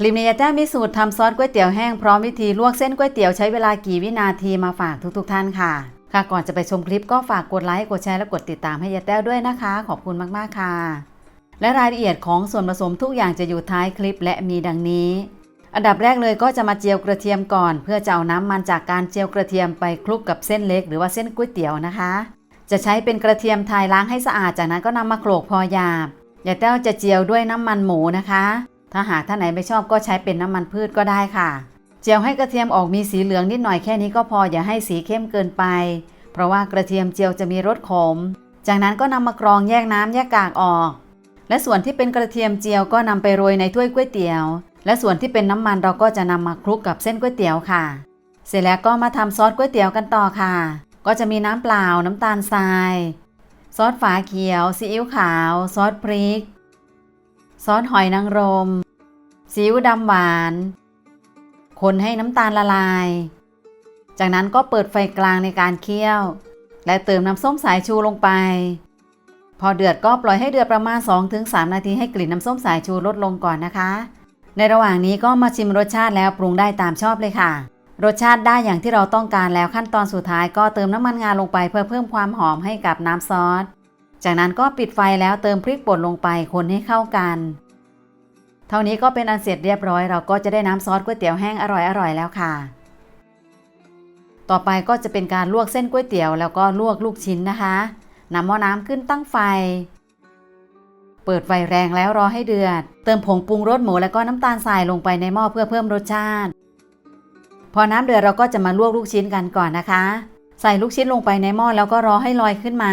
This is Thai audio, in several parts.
คลิปนี้ยาแต้มีสูตรทำซอสก๋วยเตี๋ยวแห้งพร้อมวิธีลวกเส้นก๋วยเตี๋ยวใช้เวลากี่วินาทีมาฝากทุก ๆ ท่านค่ะ ค่ะก่อนจะไปชมคลิปก็ฝากกดไลค์กดแชร์และกดติดตามให้ยาแต้วด้วยนะคะ ขอบคุณมากๆค่ะ และรายละเอียดของส่วนผสมทุกอย่างจะอยู่ท้ายคลิปและมีดังนี้ อันดับแรกเลยก็จะมาเจียวกระเทียมก่อน เพื่อจะเอาน้ำมันจากการเจียวกระเทียมไปคลุกกับเส้นเล็กหรือว่าเส้นก๋วยเตี๋ยวนะคะ จะใช้เป็นกระเทียมไทยล้างให้สะอาดจากนั้นก็นำมาโขลกพอหยาบยาแต้วจะเจียวด้วยน้ำมันหมูนะคะ ถ้าหากท่านไหนไม่ชอบก็ใช้เป็นน้ำมันพืชก็ได้ค่ะเจียวให้กระเทียมออกมีสีเหลืองนิดหน่อยแค่นี้ก็พออย่าให้สีเข้มเกินไป เพราะว่ากระเทียมเจียวจะมีรสขม จากนั้นก็นำมากรองแยกน้ำแยกกากออก และส่วนที่เป็นกระเทียมเจียวก็นำไปโรยในถ้วยก๋วยเตี๋ยว และส่วนที่เป็นน้ำมันเราก็จะนำมาคลุกกับเส้นก๋วยเตี๋ยวค่ะ เสร็จแล้วก็มาทำซอสก๋วยเตี๋ยวกันต่อค่ะ ก็จะมีน้ำเปล่าน้ำตาลทราย ซอสฝาเขียวซีอิ๊วขาว ซอสพริก ซอสหอยนางรมซีอิ๊วดำหวาน คนให้น้ำตาลละลาย จากนั้นก็เปิดไฟกลางในการเคี่ยว และเติมน้ำส้มสายชูลงไป พอเดือดก็ปล่อยให้เดือดประมาณ 2-3 นาทีให้กลิ่นน้ำส้มสายชูลดลงก่อนนะคะ ในระหว่างนี้ก็มาชิมรสชาติแล้วปรุงได้ตามชอบเลยค่ะ รสชาติได้อย่างที่เราต้องการแล้วขั้นตอนสุดท้ายก็เติมน้ำมันงาลงไปเพื่อเพิ่มความหอมให้กับน้ำซอส จากนั้นก็ปิดไฟแล้วเติมพริกป่นลงไปคนให้เข้ากัน เท่านี้ก็เป็นอันเสร็จเรียบร้อย เราก็จะได้น้ำซอสก๋วยเตี๋ยวแห้งอร่อยๆแล้วค่ะ ต่อไปก็จะเป็นการลวกเส้นก๋วยเตี๋ยว แล้วก็ลวกลูกชิ้นนะคะนำหม้อน้ำขึ้นตั้งไฟ เปิดไฟแรงแล้วรอให้เดือด เติมผงปรุงรสหมูแล้วก็น้ำตาลทรายลงไปในหม้อเพื่อเพิ่มรสชาติ พอน้ำเดือดเราก็จะมาลวกลูกชิ้นกันก่อนนะคะ ใส่ลูกชิ้นลงไปในหม้อแล้วก็รอให้ลอยขึ้นมา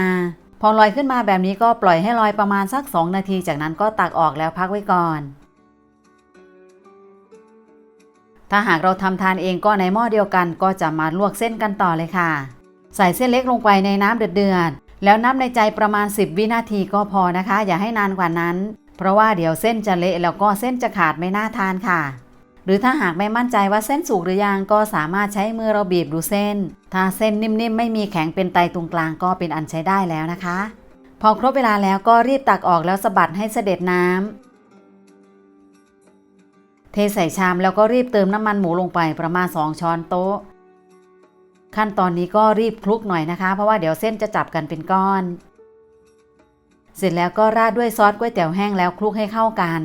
พอลอยขึ้นมาแบบนี้ก็ปล่อยให้ลอยประมาณสัก 2 นาที จากนั้นก็ตักออกแล้วพักไว้ก่อน ถ้าหากเราทำทานเองก็ในหม้อเดียวกันก็จะมาลวกเส้นกันต่อเลยค่ะ ใส่เส้นเล็กลงไปในน้ำเดือดๆแล้วนับในใจประมาณ 10 วินาทีก็พอนะคะ อย่าให้นานกว่านั้น เพราะว่าเดี๋ยวเส้นจะเละแล้วก็เส้นจะขาดไม่น่าทานค่ะ หรือถ้าหากไม่มั่นใจว่าเส้นสุกหรือยังก็สามารถใช้มือเราบีบดูเส้น ถ้าเส้นนิ่มๆ ไม่มีแข็งเป็นไตตรงกลางก็เป็นอันใช้ได้แล้วนะคะ พอครบเวลาแล้วก็รีบตักออกแล้วสะบัดให้เสด็จน้ำเทใส่ชามแล้วก็รีบเติมน้ำมันหมูลงไปประมาณ 2 ช้อนโต๊ะ ขั้นตอนนี้ก็รีบคลุกหน่อยนะคะ เพราะว่าเดี๋ยวเส้นจะจับกันเป็นก้อน เสร็จแล้วก็ราดด้วยซอสก๋วยเตี๋ยวแห้งแล้วคลุกให้เข้ากัน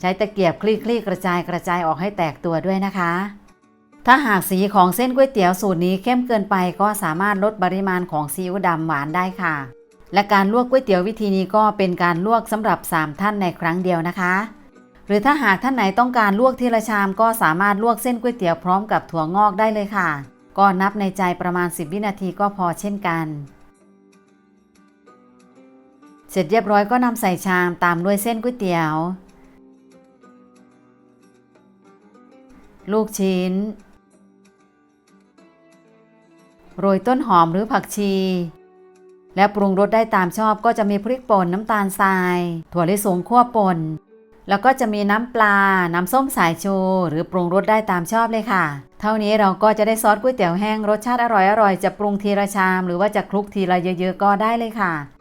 ใช้ตะเกียบคลี่คลี่กระจายกระจายออกให้แตกตัวด้วยนะคะ ถ้าหากสีของเส้นก๋วยเตี๋ยวสูตรนี้เข้มเกินไปก็สามารถลดปริมาณของซีอิ๊วดำหวานได้ค่ะ และการลวกก๋วยเตี๋ยววิธีนี้ก็เป็นการลวกสำหรับ 3 ท่านในครั้งเดียวนะคะ หรือถ้าหากท่านไหนต้องการลวกทีละชามก็สามารถลวกเส้นก๋วยเตี๋ยวพร้อมกับถั่วงอกได้เลยค่ะ ก็นับในใจประมาณ 10 วินาทีก็พอเช่นกันเสร็จเรียบร้อยก็นำใส่ชามตามด้วยเส้นก๋วยเตี๋ยว ลูกชิ้น โรยต้นหอมหรือผักชี และปรุงรสได้ตามชอบก็จะมีพริกป่นน้ำตาลทราย ถั่วลิสงคั่วป่น แล้วก็จะมีน้ำปลา น้ำส้มสายชูหรือปรุงรสได้ตามชอบเลยค่ะ เท่านี้เราก็จะได้ซอสก๋วยเตี๋ยวแห้งรสชาติอร่อยๆจะปรุงทีละชาม หรือว่าจะคลุกทีละเยอะ ๆ ก็ได้เลยค่ะ